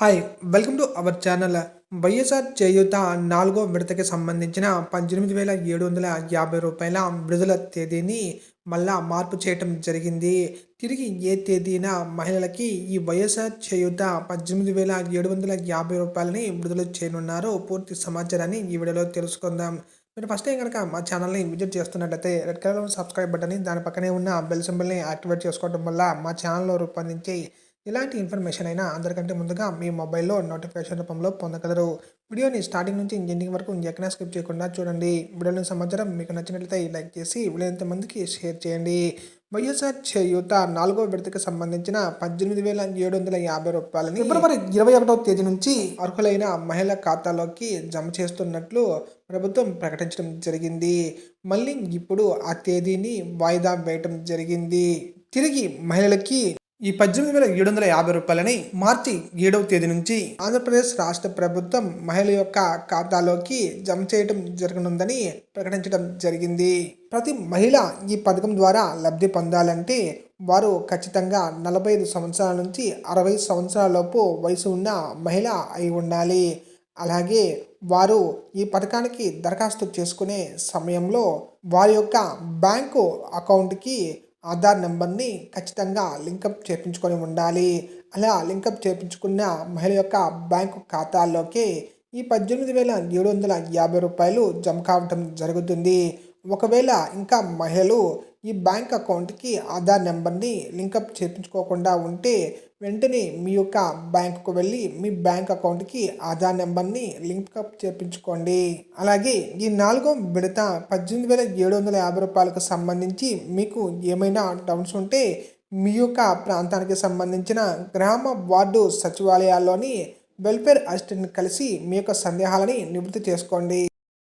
Hi welcome to our channel YSR Cheyutha నాలుగో విడతకి సంబంధించిన పద్దెనిమిది వేల ఏడు వందల యాభై రూపాయల విడుదల తేదీని మళ్ళా మార్పు చేయటం జరిగింది. తిరిగి ఏ తేదీన మహిళలకి ఈ వైఎస్ఆర్ చేయూత పద్దెనిమిది వేల ఏడు వందల యాభై రూపాయలని విడుదల చేయనున్నారో. పూర్తి సమాచారాన్ని ఈ వీడియోలో తెలుసుకుందాం. మీరు ఫస్ట్ టైం కనుక మా ఛానల్ని విజిట్ చేస్తున్నట్లయితే రెడ్ కలర్ సబ్స్క్రైబ్ బటన్ని దాని పక్కనే ఉన్న బెల్ సింబల్ని యాక్టివేట్ చేసుకోవడం వల్ల మా ఛానల్లో రూపొందించే ఎలాంటి ఇన్ఫర్మేషన్ అయినా అందరికంటే ముందుగా మీ మొబైల్లో నోటిఫికేషన్ రూపంలో పొందగలరు. వీడియోని స్టార్టింగ్ నుంచి ఎండింగ్ వరకు ఎక్కడ స్కిప్ చేయకుండా చూడండి. వీడియోని సమాచారం మీకు నచ్చినట్లయితే లైక్ చేసి వీలైనంత మందికి షేర్ చేయండి. వైఎస్ఆర్ చేయూత నాలుగో విడతకి సంబంధించిన పద్దెనిమిది వేల ఏడు వందల యాభై రూపాయలని ఫిబ్రవరి ఇరవై ఒకటో తేదీ నుంచి అర్హులైన మహిళల ఖాతాలోకి జమ చేస్తున్నట్లు ప్రభుత్వం ప్రకటించడం జరిగింది. మళ్ళీ ఇప్పుడు ఆ తేదీని వాయిదా వేయటం జరిగింది. తిరిగి మహిళలకి ఈ పద్దెనిమిది వేల ఏడు వందల యాభై రూపాయలని మార్చి ఏడవ తేదీ నుంచి ఆంధ్రప్రదేశ్ రాష్ట్ర ప్రభుత్వం మహిళ యొక్క ఖాతాలోకి జమ చేయడం జరగనుందని ప్రకటించడం జరిగింది. ప్రతి మహిళ ఈ పథకం ద్వారా లబ్ధి పొందాలంటే వారు ఖచ్చితంగా నలభై ఐదు సంవత్సరాల నుంచి అరవై సంవత్సరాలలోపు వయసు ఉన్న మహిళ అయి ఉండాలి. అలాగే వారు ఈ పథకానికి దరఖాస్తు చేసుకునే సమయంలో వారి యొక్క బ్యాంకు అకౌంట్కి ఆధార్ నెంబర్ని ఖచ్చితంగా లింకప్ చేయించుకొని ఉండాలి. అలా లింకప్ చేయించుకున్న మహిళ యొక్క బ్యాంకు ఖాతాల్లోకి ఈ పద్దెనిమిది వేల ఏడు వందల యాభై రూపాయలు జమ కావటం జరుగుతుంది. ఒకవేళ ఇంకా మహిళలు ఈ బ్యాంక్ అకౌంట్కి ఆధార్ నెంబర్ని లింకప్ చేయించుకోకుండా ఉంటే వెంటనే మీ యొక్క బ్యాంకుకు వెళ్ళి మీ బ్యాంక్ అకౌంట్కి ఆధార్ నెంబర్ని లింకప్ చేయించుకోండి అలాగే ఈ నాలుగో విడత పద్దెనిమిది వేల ఏడు వందల యాభై రూపాయలకు సంబంధించి మీకు ఏమైనా డౌట్స్ ఉంటే మీ యొక్క ప్రాంతానికి సంబంధించిన గ్రామ వార్డు సచివాలయాల్లోని వెల్ఫేర్ అసిస్టెంట్ని కలిసి మీ యొక్క సందేహాలని నివృత్తి చేసుకోండి.